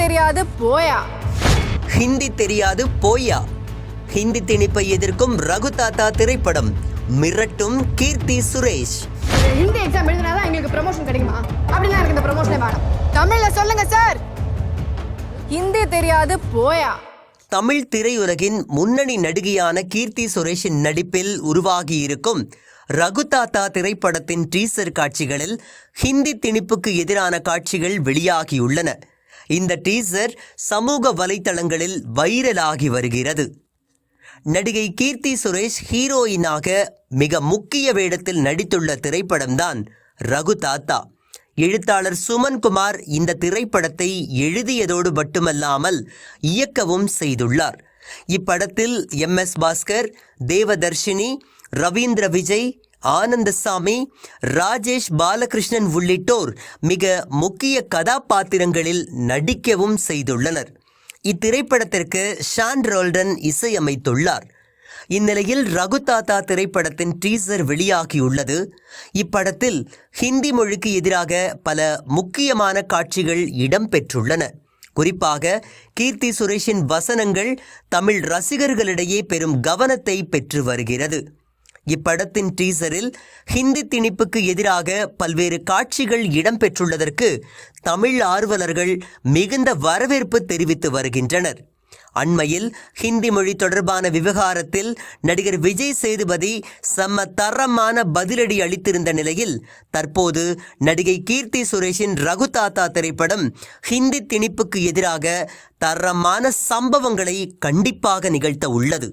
தெரியாது போயா. ஹிந்தி தெரியாது போயா. ஹிந்தி திணிப்பை எதிர்க்கும் ரகு தாத்தா திரைப்படம் மிரட்டும் கீர்த்தி சுரேஷ். ஹிந்தி எக்ஸாம் எழுதினாதான் எங்களுக்கு ப்ரமோஷன் கிடைக்குமா? அப்படின்னா எனக்கு இந்த ப்ரமோஷனே வேணும் தமிழ்ல சொல்லுங்க சார் ஹிந்தி தெரியாது போயா. தமிழ் திரையுலகின் முன்னணி நடிகையான கீர்த்தி சுரேஷின் நடிப்பில் உருவாகியிருக்கும் ரகு தாத்தா திரைப்படத்தின் டீசர் காட்சிகளில் ஹிந்தி திணிப்புக்கு எதிரான காட்சிகள் வெளியாகியுள்ளன. இந்த டீசர் சமூக வலைத்தளங்களில் வைரலாகி வருகிறது. நடிகை கீர்த்தி சுரேஷ் ஹீரோயினாக மிக முக்கிய வேடத்தில் நடித்துள்ள திரைப்படம்தான் ரகு தாத்தா. எழுத்தாளர் சுமன் குமார் இந்த திரைப்படத்தை எழுதியதோடு மட்டுமல்லாமல் இயக்கவும் செய்துள்ளார். இப்படத்தில் எம் எஸ் பாஸ்கர் தேவதர்ஷினி ரவீந்திர விஜய் ஆனந்தசாமி ராஜேஷ் பாலகிருஷ்ணன் உள்ளிட்டோர் மிக முக்கிய கதாபாத்திரங்களில் நடிக்கவும் செய்துள்ளனர். இத்திரைப்படத்திற்கு ஷான் ரோல்டன் இசையமைத்துள்ளார். இந்நிலையில் ரகு தாத்தா திரைப்படத்தின் டீசர் வெளியாகியுள்ளது. இப்படத்தில் ஹிந்தி மொழிக்கு எதிராக பல முக்கியமான காட்சிகள் இடம்பெற்றுள்ளன. குறிப்பாக கீர்த்தி சுரேஷின் வசனங்கள் தமிழ் ரசிகர்களிடையே பெரும் கவனத்தை பெற்று வருகிறது. இப்படத்தின் டீசரில் ஹிந்தி திணிப்புக்கு எதிராக பல்வேறு காட்சிகள் இடம்பெற்றுள்ளதற்கு தமிழ் ஆர்வலர்கள் மிகுந்த வரவேற்பு தெரிவித்து வருகின்றனர். அண்மையில் ஹிந்தி மொழி தொடர்பான விவகாரத்தில் நடிகர் விஜய் சேதுபதி செம்ம தரமான பதிலடி அளித்திருந்த நிலையில் தற்போது நடிகை கீர்த்தி சுரேஷின் ரகு தாத்தா திரைப்படம் ஹிந்தி திணிப்புக்கு எதிராக தரமான சம்பவங்களை கண்டிப்பாக நிகழ்த்த உள்ளது.